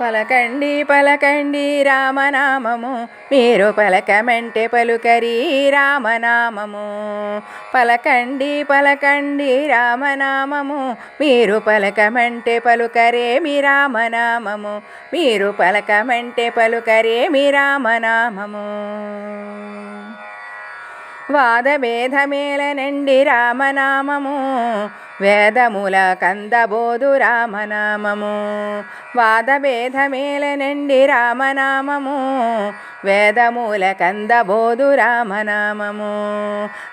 పలకండి పలకండి రామనామము. మీరు పలకమంటే పలుకరి రామనామము. పలకండి పలకండి రామనామము. మీరు పలకమంటే పలుకరేమి రామనామము. మీరు పలకమంటే పలుకరేమి రామనామము. వాదభేదమేలనండి రామనామము. వేదముల కందబోధు రామనామము. వాదభేదమేలనండి రామనామము. వేదమూల కందబోధు రామనామము.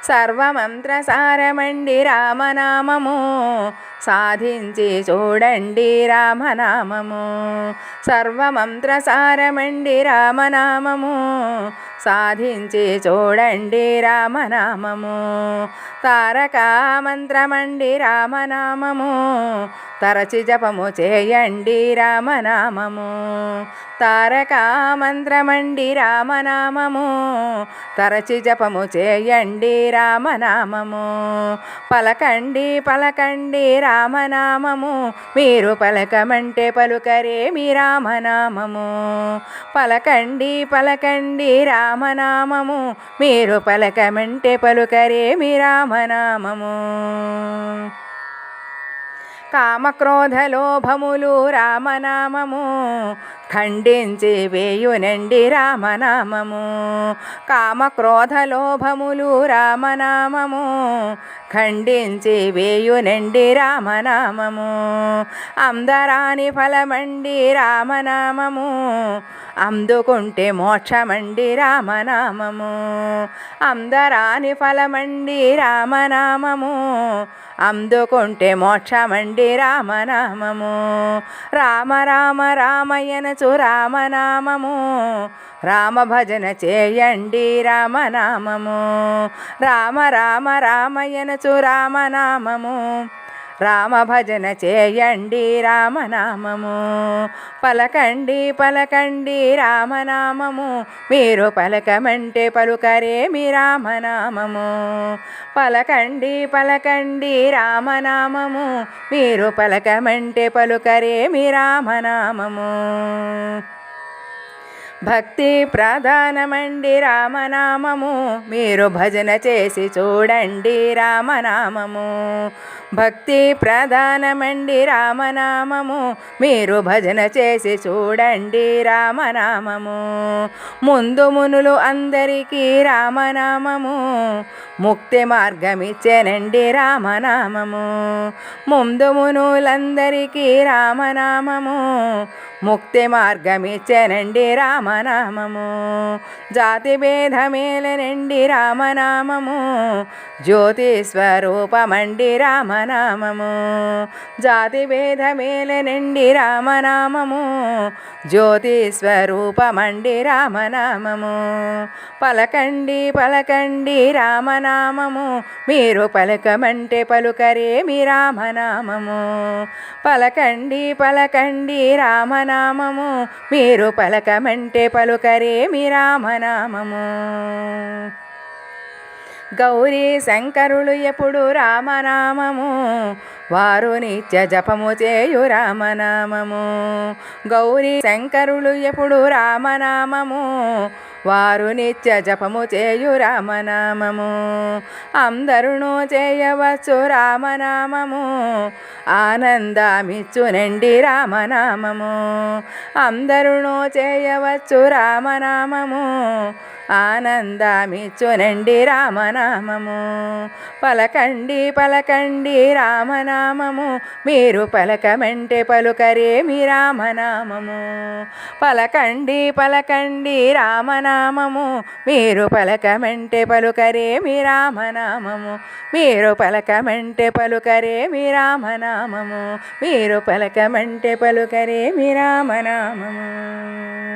సర్వమంత్రసారమండి రామనామము. సాధించి చూడండి రామనామము. సర్వమంత్రసారమండి రామనామము. సాధించి చూడండి రామనామము. తారకా మంత్రమండి రామనామము. తరచి జపము చేయండి రామనామము. తారకా మంత్రమండి రామనామము. తరచి జపము చేయండి రామనామము. పలకండి పలకండి రామనామము. మీరు పలకమంటే పలుకరేమి రామనామము. పలకండి పలకండి రామనామము. మీరు పలకమంటే పలుకరేమి రామనామము. కామక్రోధలోభములు రామనామము. ఖండించి వేయునండి రామనామము. కామక్రోధలోభములు రామనామము. ఖండించి వేయునండి రామనామము. అందరాని ఫలమండి రామనామము. అందుకుంటే మోక్షమండి రామనామము. అందరాని ఫలమండి రామనామము. అందుకుంటే మోక్షమండి రామనామము. రామ రామ రామయ్యనచు రామనామము. రామ భజన చేయండి రామనామము. రామ రామ రామయనచు రామనామము. రామ భజన చేయండి రామనామము. పలకండి పలకండి రామనామము. మీరు పలకమంటే పలుకరేమి రామనామము. పలకండి పలకండి రామనామము. మీరు పలకమంటే పలుకరేమి రామనామము. భక్తి ప్రధానమండి రామనామము. మీరు భజన చేసి చూడండి రామనామము. భక్తి ప్రధానమండి రామనామము. మీరు భజన చేసి చూడండి రామనామము. ముందు మునులు అందరికీ రామనామము. ముక్తి మార్గమిచ్చేనండి రామనామము. ముందు మునులందరికీ రామనామము. ముక్తి మార్గమిచ్చేనండి రామనామము. జాతి భేదమేలనండి రామనామము. జ్యోతి స్వరూపమండి రామనామము. జాతి భేదమేలనండి రామనామము. జ్యోతి స్వరూపమండి రామనామము. పలకండి పలకండి రామనామము. మీరు పలకమంటే పలుకరేమి రామనామము. పలకండి పలకండి రామనామము. మీరు పలకమంటే పలుకరేమి రామనామము. గౌరీ శంకరులు ఎప్పుడు రామనామము? వారు నిత్య జపము చేయు రామనామము. గౌరీ శంకరులు ఎప్పుడు రామనామము? వారు నిత్య జపము చేయు రామనామము. అందరును చేయవచ్చు రామనామము. ఆనందమిచ్చునండి రామనామము. అందరును చేయవచ్చు రామనామము. ఆనందమిచ్చునండి రామనామము. పలకండి పలకండి రామనామ రామనామము. మీరు పలకమంటే పలుకరేమి రామనామము. పలకండి పలకండి రామనామము. మీరు పలకమంటే పలుకరేమి రామనామము. మీరు పలకమంటే పలుకరేమి రామనామము. మీరు పలకమంటే పలుకరేమి రామనామము.